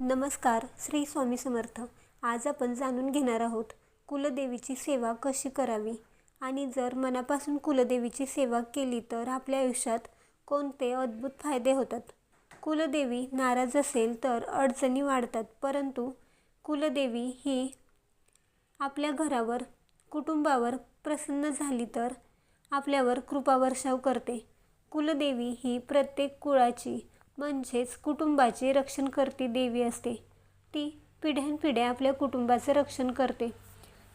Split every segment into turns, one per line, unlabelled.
नमस्कार श्री स्वामी समर्थ. आज आपण जाणून घेणार आहोत कुलदेवीची सेवा कशी करावी? आणि जर मनापासून कुलदेवीची सेवा केली तर आपल्या आयुष्यात कोणते अद्भुत फायदे होतात? कुलदेवी नाराज असेल तर अडचणी वाढतात परंतु कुलदेवी ही आपल्या घरावर कुटुंबावर प्रसन्न झाली तर आपल्यावर कृपावर्षाव करते. कुलदेवी ही प्रत्येक कुळाची म्हणजेच कुटुंबाचे रक्षण करती देवी असते. ती पिढ्यानपिढ्या आपल्या कुटुंबाचे रक्षण करते.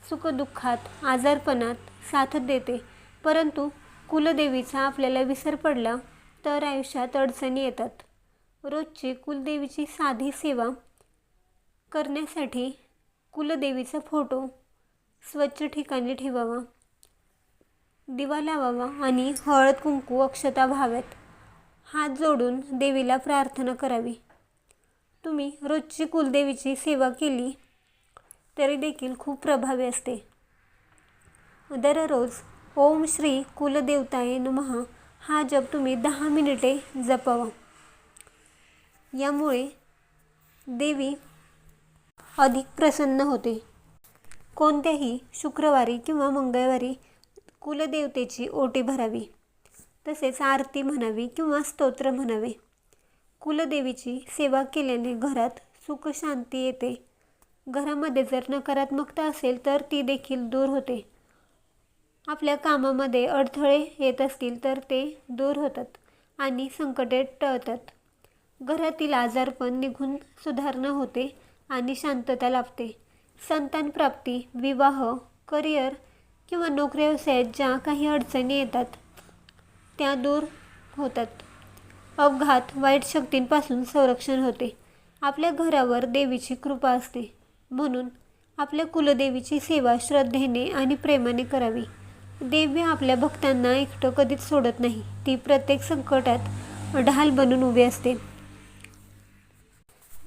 सुखदुःखात आजारपणात साथ देते. परंतु कुलदेवीचा आपल्याला विसर पडला तर आयुष्यात अडचणी येतात. रोजची कुलदेवीची साधी सेवा करण्यासाठी कुलदेवीचा फोटो स्वच्छ ठिकाणी ठेवावा. दिवा लावावा आणि हळद कुंकू अक्षता व्हाव्यात. हात जोडून देवीला प्रार्थना करावी. तुम्ही रोजची कुलदेवीची सेवा केली तरी देखील खूप प्रभावी असते. दररोज ओम श्री कुलदेवताये नमः हा जप तुम्ही दहा मिनिटे जपावा. यामुळे देवी अधिक प्रसन्न होते. कोणत्याही शुक्रवारी किंवा मंगळवारी कुलदेवतेची ओटी भरावी. तसेच आरती म्हणावी किंवा स्तोत्र म्हणावे. कुलदेवीची सेवा केल्याने घरात सुखशांती येते. घरामध्ये जर नकारात्मकता असेल तर ती देखील दूर होते. आपल्या कामामध्ये अडथळे येत असतील तर ते दूर होतात आणि संकटे टळतात. घरातील आजारपण निघून सुधारणा होते आणि शांतता लाभते. संतान प्राप्ती विवाह करिअर किंवा नोकरी व्यवसायात ज्या काही अडचणी येतात त्या दूर होतात. अपघात वाईट शक्तींपासून संरक्षण होते. आपल्या घरावर देवीची कृपा असते. म्हणून आपल्या कुलदेवीची सेवा श्रद्धेने आणि प्रेमाने करावी. देवी आपल्या भक्तांना एकटं कधीच सोडत नाही. ती प्रत्येक संकटात ढाल बनून उभी असते.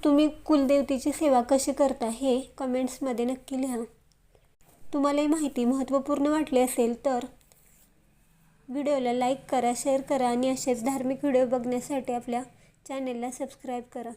तुम्ही कुलदेवतेची सेवा कशी करता हे कमेंट्समध्ये नक्की लिहा. तुम्हाला ही माहिती महत्त्वपूर्ण वाटली असेल तर व्हिडिओला लाईक करा शेअर करा आणि असेच धार्मिक व्हिडिओ बघण्यासाठी आपल्या चॅनेलला सबस्क्राईब करा.